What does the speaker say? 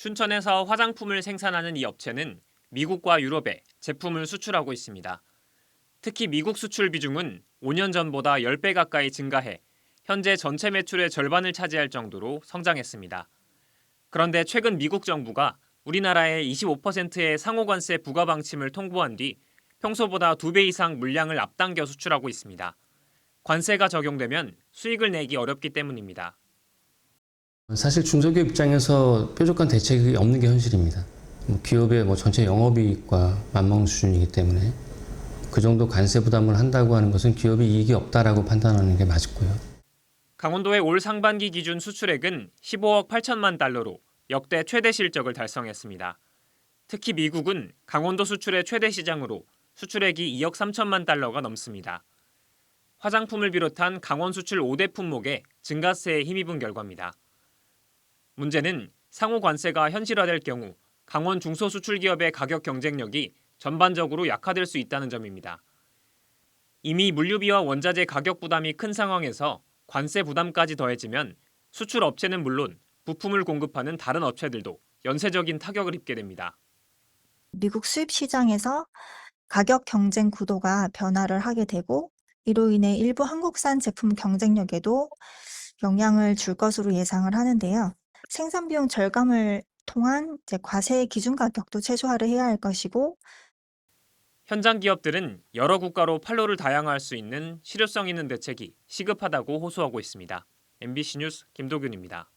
춘천에서 화장품을 생산하는 이 업체는 미국과 유럽에 제품을 수출하고 있습니다. 특히 미국 수출 비중은 5년 전보다 10배 가까이 증가해 현재 전체 매출의 절반을 차지할 정도로 성장했습니다. 그런데 최근 미국 정부가 우리나라에 25%의 상호관세 부과 방침을 통보한 뒤 평소보다 2배 이상 물량을 앞당겨 수출하고 있습니다. 관세가 적용되면 수익을 내기 어렵기 때문입니다. 사실 중소기업 입장에서 뾰족한 대책이 없는 게 현실입니다. 뭐 기업의 뭐 전체 영업이익과 맞먹는 수준이기 때문에 그 정도 관세 부담을 한다고 하는 것은 기업이 이익이 없다라고 판단하는 게 맞고요. 강원도의 올 상반기 기준 수출액은 15억 8천만 달러로 역대 최대 실적을 달성했습니다. 특히 미국은 강원도 수출의 최대 시장으로 수출액이 2억 3천만 달러가 넘습니다. 화장품을 비롯한 강원 수출 5대 품목에 증가세에 힘입은 결과입니다. 문제는 상호 관세가 현실화될 경우 강원 중소수출기업의 가격 경쟁력이 전반적으로 약화될 수 있다는 점입니다. 이미 물류비와 원자재 가격 부담이 큰 상황에서 관세 부담까지 더해지면 수출 업체는 물론 부품을 공급하는 다른 업체들도 연쇄적인 타격을 입게 됩니다. 미국 수입 시장에서 가격 경쟁 구도가 변화를 하게 되고 이로 인해 일부 한국산 제품 경쟁력에도 영향을 줄 것으로 예상을 하는데요. 생산 비용 절감을 통한 이제 과세 기준 가격도 최소화를 해야 할 것이고 현장 기업들은 여러 국가로 판로를 다양화할 수 있는 실효성 있는 대책이 시급하다고 호소하고 있습니다. MBC 뉴스 김도균입니다.